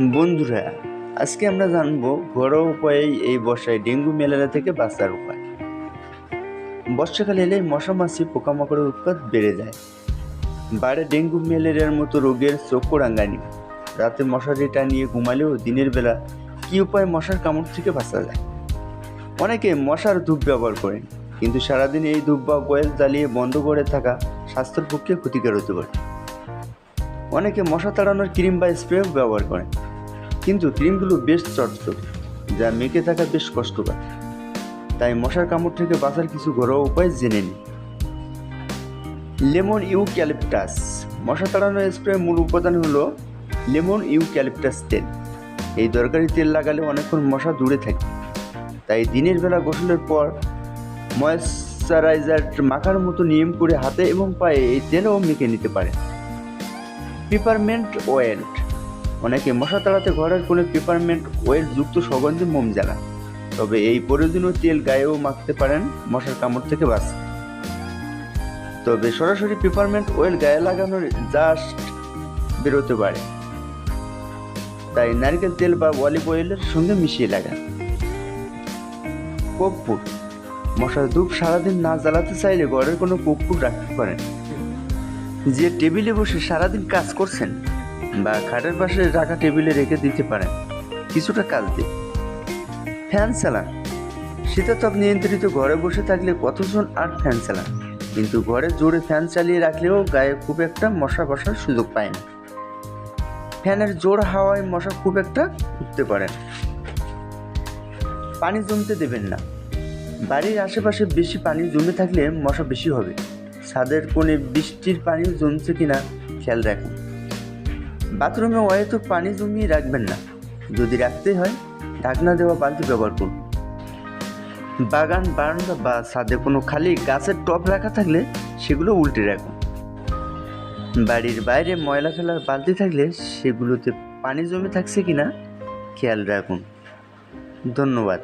বন্ধুরা, আজকে আমরা জানব ঘরোয়া উপায়ে এই বর্ষায় ডেঙ্গু ম্যালেরিয়া থেকে বাঁচার উপায়। বর্ষাকাল এলে মশা মাছি, পোকামাকড়ের উৎপাদ বেড়ে যায়। বাড়ে ডেঙ্গু ম্যালেরিয়ার মতো রোগের চক্ষুরাঙ্গানি রাতে মশারি টানিয়ে ঘুমালেও দিনের বেলা কী উপায়ে মশার কামড় থেকে বাঁচা যায়? অনেকে মশার ধূপ ব্যবহার করেন, কিন্তু সারাদিন এই ধূপ বা কয়েল জ্বালিয়ে বন্ধ করে থাকা স্বাস্থ্যের পক্ষে ক্ষতিকর হতে পারে। অনেকে মশা তাড়ানোর ক্রিম বা স্প্রে ব্যবহার করেন। কিন্তু ক্রিমগুলো বেশ চটচট, যা মেখে থাকা বেশ কষ্টকর। তাই মশার কামড় থেকে বাঁচার কিছু ঘরোয়া উপায় জেনে নিই লেমন ইউ ইউক্যালিপটাস। মশা তাড়ানোর স্প্রে মূল উপাদান হলো লেমন ইউ ইউক্যালিপটাস তেল। এই দরকারি তেল লাগালে অনেকক্ষণ মশা দূরে থাকে। তাই দিনের বেলা গোসলের পর ময়েশ্চারাইজার মাখার মতো নিয়ম করে হাতে এবং পায়ে এই তেলও মেখে নিতে পারেন। পিপারমেন্ট অয়েল অনেকে মশা তাড়াতে ঘরের কোনো পিপারমেন্ট অয়েল যুক্ত সুগন্ধি মোম জ্বালা তবে এই প্রয়োজনীয় তেল গায়েও মাখতে পারেন মশার কামড় থেকে বাঁচতে। তবে সরাসরি পিপারমেন্ট অয়েল গায়ে লাগানোর জাস্ট বেরোতে পারে তাই নারকেল তেল বা অলিভ অয়েলের সঙ্গে মিশিয়ে লাগান। কর্পূর। মশার ধূপ সারাদিন না জ্বালাতে চাইলে ঘরের কোনো কর্পূর রাখতে পারেন। যে টেবিলে বসে সারাদিন কাজ করছেন বা খাটের পাশে রাখা টেবিলে রেখে দিতে পারেন, কিছুটা কাজ দিন। ফ্যান চালান। শীতাতপ নিয়ন্ত্রিত ঘরে বসে থাকলে কতজন আর ফ্যান চালান? কিন্তু ঘরে জোরে ফ্যান চালিয়ে রাখলেও গায়ে খুব একটা মশা বসার সুযোগ পায় না। ফ্যানের জোর হাওয়ায় মশা খুব একটা উঠতে পারে পানি জমতে দেবেন না। বাড়ির আশেপাশে বেশি পানি জমে থাকলে মশা বেশি হবে। ছাদের কোণে বৃষ্টির পানি জমছে কিনা খেয়াল রাখুন। বাথরুমে হয়তো পানি জমিয়ে রাখবেন না। যদি রাখতে হয়, ঢাকনা দেওয়া বালতি ব্যবহার করুন। বাগান, বারান্দা বা ছাদে কোনো খালি গাছের টব রাখা থাকলে সেগুলো উল্টে রাখুন। বাড়ির বাইরে ময়লা ফেলার বালতি থাকলে সেগুলোতে পানি জমে থাকছে কিনা খেয়াল রাখুন। ধন্যবাদ।